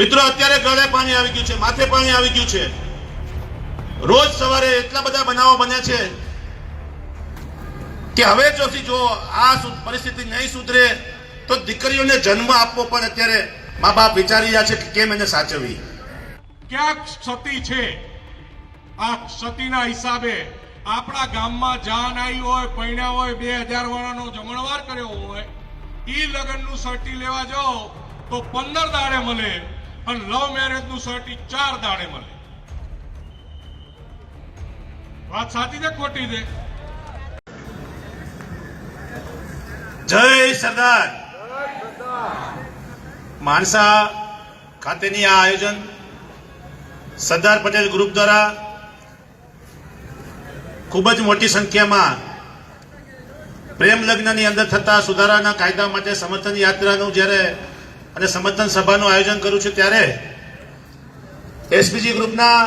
મિત્રો, અત્યારે ગળે પાણી આવી ગયું છે, માથે પાણી આવી ગયું છે. રોજ સવારે એટલા બધા બનાવો બન્યા છે કે હવે જોથી જો આ પરિસ્થિતિ નહીં સુધરે, તો દીકરીઓને જન્મ આપવો પણ અત્યારે મા બાપ વિચારી રહ્યા છે કે કેમ એને સાચવવી. ક્યાંક ક્ષતિ છે. આ ક્ષતિના હિસાબે આપણા ગામમાં જાન આવી હોય પૈણા હોય, બે હજાર વાળાનો જમણવાર કર્યો હોય, ઈ લગ્નનું સર્ટી લેવા જાઓ, તો પંદર દાડે મળે અને લવ મેરેજનું સર્ટી ચાર દાડે મળે. વાત સાચી છે ખોટી છે? જય સરદાર. માણસા ખાતેની આ આયોજન સરદાર પટેલ ગ્રુપ દ્વારા ખૂબ જ મોટી સંખ્યામાં પ્રેમ લગ્નની અંદર થતા સુધારાના કાયદા માટે સમર્થન યાત્રાનું જ્યારે અને સમર્થન સભાનું આયોજન કરું છું ત્યારે એસપીજી ગ્રુપના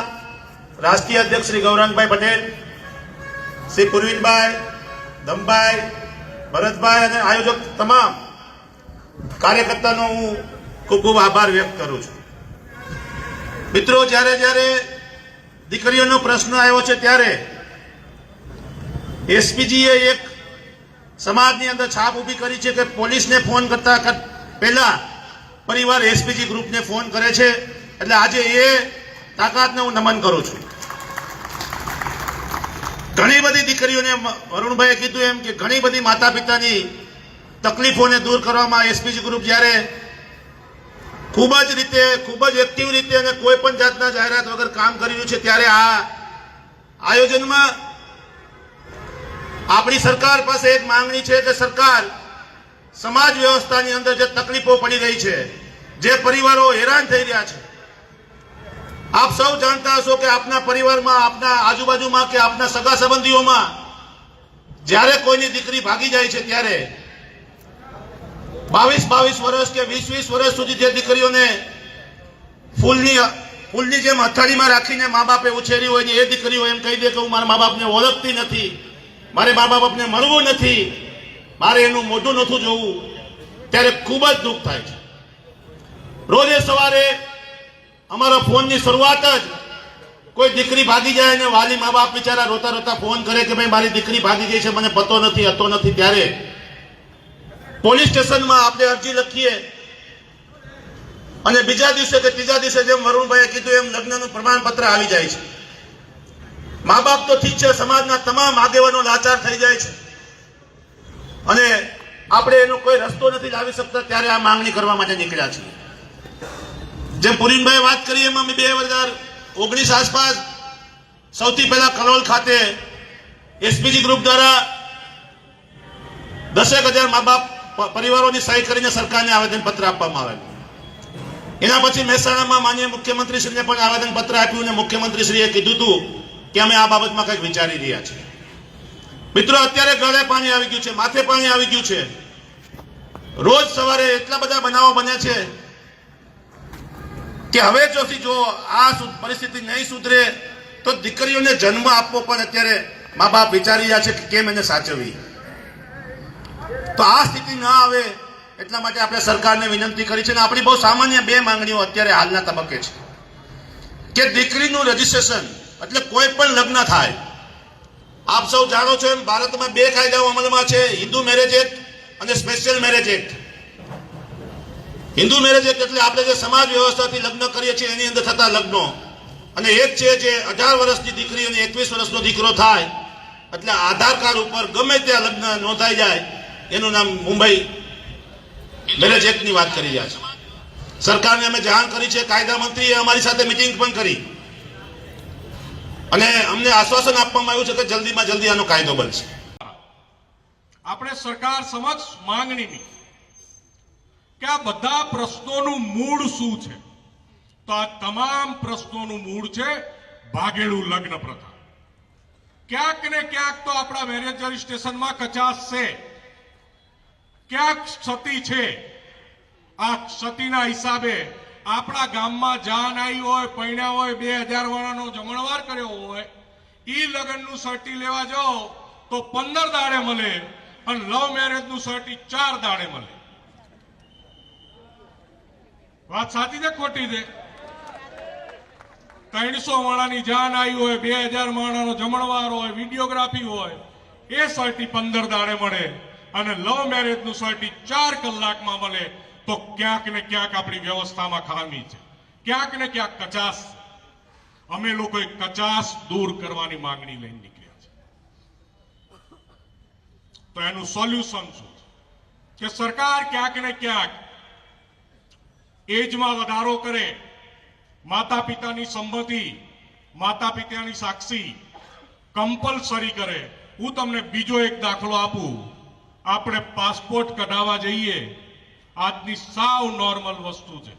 રાષ્ટ્રીય અધ્યક્ષ શ્રી ગૌરાંગભાઈ પટેલ, શ્રી પુરવીનભાઈ દમભાઈ ભરતભાઈ અને આયોજક તમામ કાર્યકર્તાનો હું ખૂબ ખૂબ આભાર વ્યક્ત કરું છું. મિત્રો, જ્યારે જ્યારે દીકરીઓનો પ્રશ્ન આવ્યો છે ત્યારે એસપીજીએ એક સમાજની અંદર છાપ ઊભી કરી છે કે પોલીસને ફોન કરતા પહેલાં પહેલા પરિવાર એસપીજી ગ્રુપને ફોન કરે છે, એટલે આજે એ તાકાતને હું નમન કરું છું. ઘણી બધી દીકરીઓને વરુણભાઈએ કીધું એમ કે ઘણી બધી માતા પિતાની તકલીફોને દૂર કરવામાં એસપીજી ગ્રુપ જ્યારે ખૂબ જ રીતે, ખૂબ જ એક્ટિવ રીતે અને કોઈ પણ જાતના જાહેરાત વગર કામ કરી રહ્યું છે, ત્યારે આ આયોજનમાં આપણી સરકાર પાસે એક માંગણી છે કે સરકાર સમાજ વ્યવસ્થાની અંદર જે તકલીફો પડી રહી છે, જે પરિવારો હેરાન થઈ રહ્યા છે. આપ સૌ જાણતા હશો કે આપના પરિવારમાં, આપના આજુબાજુમાં કે આપના સગા સંબંધીઓમાં જ્યારે કોઈની દીકરી ભાગી જાય છે ત્યારે બાવીસ બાવીસ વર્ષ કે વીસ વીસ વર્ષ સુધી જે દીકરીઓને ફૂલની ફૂલની જેમ હથાળીમાં રાખીને મા બાપે ઉછેરી હોય ને એ દીકરીઓ એમ કહી દે કે હું મારા મા બાપને ઓળખતી નથી, મારે મા બાપને મળવું નથી મારે એનું મોઢું નથું જોવું, ત્યારે ખૂબ જ દુઃખ થાય છે. રોજે સવારે અમારા ફોનની શરૂઆત જ કોઈ દીકરી ભાગી જાય અને વાલી મા બાપ બિચારા રોતા રોતા ફોન કરે કે ભાઈ, મારી દીકરી ભાગી ગઈ છે, મને પતો નથી, હતો નથી ત્યારે પોલીસ સ્ટેશનમાં આપણે અરજી લખીએ. અને બીજા દિવસે કે ત્રીજા દિવસે જેમ વરુણભાઈએ કીધું, એમ લગ્નનું પ્રમાણપત્ર આવી જાય છે. મા બાપ તો ઠીક છે, સમાજના તમામ આગેવાનો લાચાર થઈ જાય છે. અને આપણે એનો કોઈ રસ્તો નથી લાવી શકતા, ત્યારે આ માંગણી કરવા માટે નીકળ્યા છીએ. જેમ પુરીનભાઈ વાત કરી, એમાં બે હજાર ઓગણીસ આસપાસ સૌથી પહેલા કલોલ ખાતે એસપીજી ગ્રુપ દ્વારા દસેક હજાર મા બાપ પરિવારોની સહી કરીને સરકારને આવેદનપત્ર આપવામાં આવેલું. એના પછી મહેસાણામાં માન્ય મુખ્યમંત્રીશ્રીને પણ આવેદનપત્ર આપ્યું અને મુખ્યમંત્રીશ્રીએ કીધું હતું કે અમે આ બાબતમાં કંઈક વિચારી રહ્યા છીએ. મિત્રો, અત્યારે ગળે પાણી આવી ગયું છે, માથે પાણી આવી ગયું છે. રોજ સવારે એટલા બધા બનાવો બને છે કે હવે જોથી જો આ પરિસ્થિતિ નહીં સુધરે, તો દીકરીઓને જન્મ આપવો પણ અત્યારે મા બાપ વિચારી રહ્યા છે કે કેમ એને સાચવવી. તો આ સ્થિતિ ના આવે એટલા માટે આપણે સરકારને વિનંતી કરી છે અને આપણી બહુ સામાન્ય બે માંગણીઓ અત્યારે હાલના તબક્કે છે. કે દીકરીનું રજીસ્ટ્રેશન, એટલે કોઈ પણ લગ્ન થાય આપ સૌ જાણો છો એમ ભારતમાં બે કાયદાઓ અમલમાં છે, હિન્દુ મેરેજ એક્ટ અને special marriage act Hindu marriage act એટલે આપણે જે સમાજ વ્યવસ્થાથી લગ્ન કરીએ છીએ, એની અંદર થતા લગ્નો. અને એક છે જે અઢાર વર્ષની દીકરી અને એકવીસ વર્ષનો દીકરો થાય, એટલે આધાર કાર્ડ ઉપર ગમે ત્યાં લગ્ન નોંધાઈ જાય, એનું નામ મુંબઈ મેરેજ એક્ટની વાત કરી રહ્યા છે. સરકારને અમે જાણ કરી છે, કાયદા મંત્રીએ અમારી સાથે મિટિંગ પણ કરી. અને અમને આશ્વાસન આપવામાં આવ્યું છે કે જલ્દીમાં જલ્દી આનો કાયદો બનશે. આપણે સરકાર સમક્ષ માંગણીની કે આ બધા પ્રશ્નોનું મૂળ શું છે? તો આ તમામ પ્રશ્નોનું મૂળ છે ભાગેડું લગ્ન પ્રથા. ક્યાંક ને ક્યાંક તો આપણા મેરેજ સ્ટેશનમાં કચાશ છે. ક્યાંક ક્ષતિ છે. આ ક્ષતિના હિસાબે આપણા ગામમાં જાન આવી હોય, પૈણા હોય, બે હજાર વાળાનો જમણવાર કર્યો હોય એ લગ્નનું સર્ટી લેવા જાઓ તો પંદર દાડે મળે અને લવ મેરેજનું સર્ટી ચાર દાડે મળે. વાત સાચી છે ખોટી છે? ત્રણસો માણાની જાન આવી હોય, બે હજાર માણાનો જમણવાર હોય વિડીયોગ્રાફી હોય, એ સર્ટી પંદર દાડે મળે અને લવ મેરેજનું સર્ટી ચાર કલાકમાં મળે. તો ક્યાંક ને ક્યાંક આપણી વ્યવસ્થામાં ખામી છે. ક્યાંક ને ક્યાંક કચાસ અમે લોકોએ કચાસ દૂર કરવાની માંગણી લઈને નીકળ્યા છે. તો એનું સોલ્યુશન શું કે સરકાર ક્યાંક ને ક્યાંક એજમાં વધારો કરે માતા પિતાની સંમતિ માતા પિતાની સાક્ષી કમ્પલસરી કરે. હું તમને બીજો એક દાખલો આપું. આપણે પાસપોર્ટ કઢાવવા જઈએ આજની સાવ નોર્મલ વસ્તુ છે.